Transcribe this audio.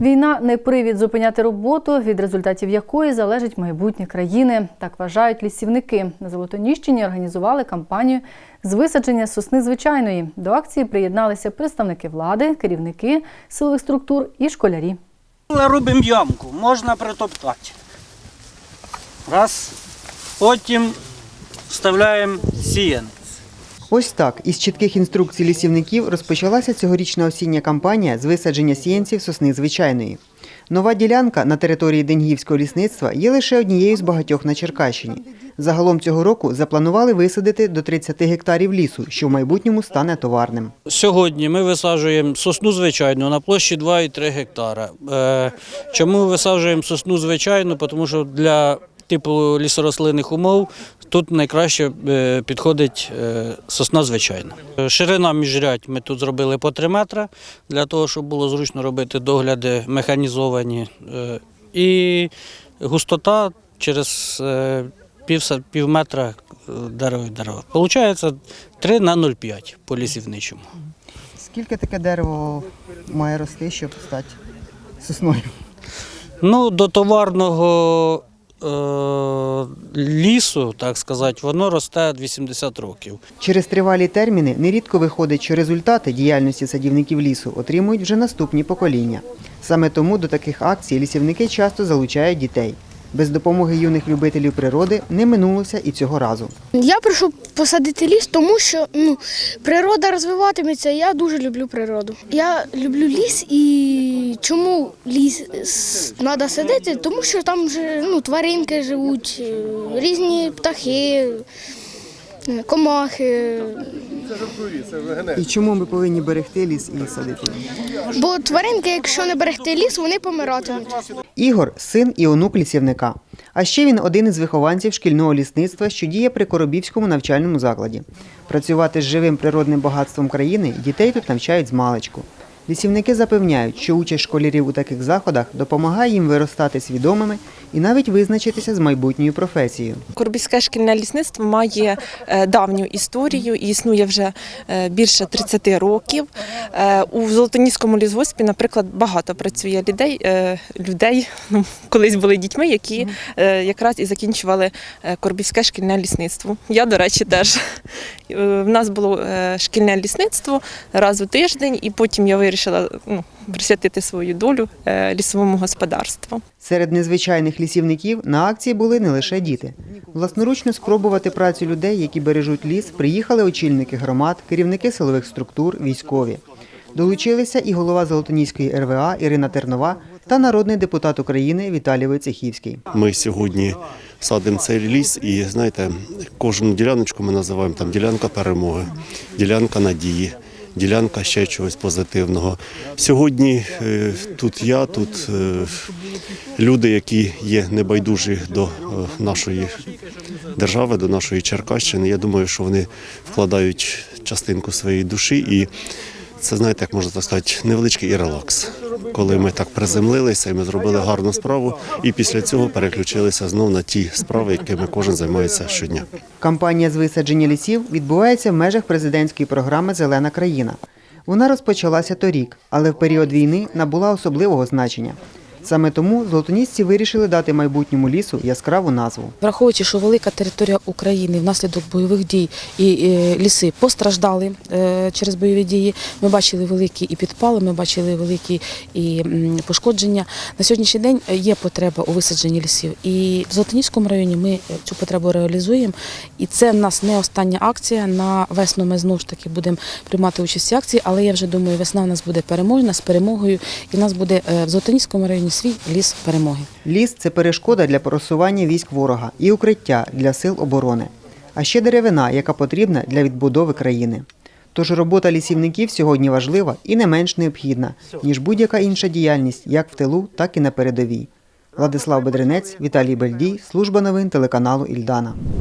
Війна не привід зупиняти роботу, від результатів якої залежить майбутнє країни. Так вважають лісівники. На Золотоніщині організували кампанію з висадження сосни звичайної. До акції приєдналися представники влади, керівники силових структур і школярі. Але робимо ямку, можна притоптати. Раз. Потім вставляємо сіянець. Ось так із чітких інструкцій лісівників розпочалася цьогорічна осіння кампанія з висадження сіянців сосни звичайної. Нова ділянка на території Денгівського лісництва є лише однією з багатьох на Черкащині. Загалом цього року запланували висадити до 30 гектарів лісу, що в майбутньому стане товарним. Сьогодні ми висаджуємо сосну звичайну на площі 2,3 гектара. Е, Чому висаджуємо сосну звичайну? Тому що для типу лісорослинних умов тут найкраще е, підходить е, сосна звичайна. Ширина міжрядь ми тут зробили по 3 метри, для того, щоб було зручно робити догляди механізовані. Е, І густота через пів, пів метра дерево від дерева. Получається 3 на 0,5 по лісівничому. Скільки таке дерево має рости, щоб стати сосною? Ну, до товарного лісу, так сказати, воно росте 80 років. Через тривалі терміни нерідко виходить, що результати діяльності садівників лісу отримують вже наступні покоління. Саме тому до таких акцій лісівники часто залучають дітей. Без допомоги юних любителів природи не минулося і цього разу. Я прийшов посадити ліс, тому що ну, природа розвиватиметься. Я дуже люблю природу. Я люблю ліс і чому ліс треба садити? Тому що там вже ну, тваринки живуть, е, різні птахи, е, комахи. І чому ми повинні берегти ліс і садити? Бо тваринки, якщо не берегти ліс, вони помиратимуть. Ігор син і онук лісівника. А ще він один із вихованців шкільного лісництва, що діє при Коробівському навчальному закладі. Працювати з живим природним багатством країни дітей тут навчають з маличку. Лісівники запевняють, що участь школярів у таких заходах допомагає їм виростати свідомими і навіть визначитися з майбутньою професією. Корбівське шкільне лісництво має е, давню історію і існує вже е, більше 30 років. Е, У Золотоніському лісгоспі, наприклад, багато працює людей, е, людей ну, колись були дітьми, які е, якраз і закінчували Корбівське шкільне лісництво. Я, до речі, теж. В нас було шкільне лісництво раз у тиждень, і потім я вирішила ну, присвятити свою долю лісовому господарству. Серед незвичайних лісівників на акції були не лише діти. Власноручно спробувати працю людей, які бережуть ліс, приїхали очільники громад, керівники силових структур, військові. Долучилися і голова Золотоніської РВА Ірина Тернова та народний депутат України Віталій Войцехівський. Ми сьогодні садимо цей ліс, і знаєте, кожну діляночку ми називаємо там ділянка перемоги, ділянка надії, ділянка ще чогось позитивного. Сьогодні е, тут я, тут е, люди, які є небайдужі до е, нашої держави, до нашої Черкащини. Я думаю, що вони вкладають частинку своєї душі і. Це знаєте, як можна так сказати, невеличкий і релакс. Коли ми так приземлилися і ми зробили гарну справу, і після цього переключилися знов на ті справи, якими кожен займається щодня. Кампанія з висадження лісів відбувається в межах президентської програми Зелена країна. Вона розпочалася торік, але в період війни набула особливого значення. Саме тому золотонісці вирішили дати майбутньому лісу яскраву назву. Враховуючи, що велика територія України внаслідок бойових дій і е, ліси постраждали е, через бойові дії. Ми бачили великі і підпали, ми бачили великі і пошкодження. На сьогоднішній день е, є потреба у висадженні лісів. І в Золотоніському районі ми цю потребу реалізуємо. І це в нас не остання акція. На весну ми знову ж таки будемо приймати участь в акції, але я вже думаю, весна в нас буде переможна з перемогою, і в нас буде в Золотоніському районі свій ліс перемоги. Ліс це перешкода для просування військ ворога і укриття для сил оборони, а ще деревина, яка потрібна для відбудови країни. Тож робота лісівників сьогодні важлива і не менш необхідна, ніж будь-яка інша діяльність, як в тилу, так і на передовій. Владислав Бедренець, Віталій Бельдій, служба новин телеканалу Ільдана.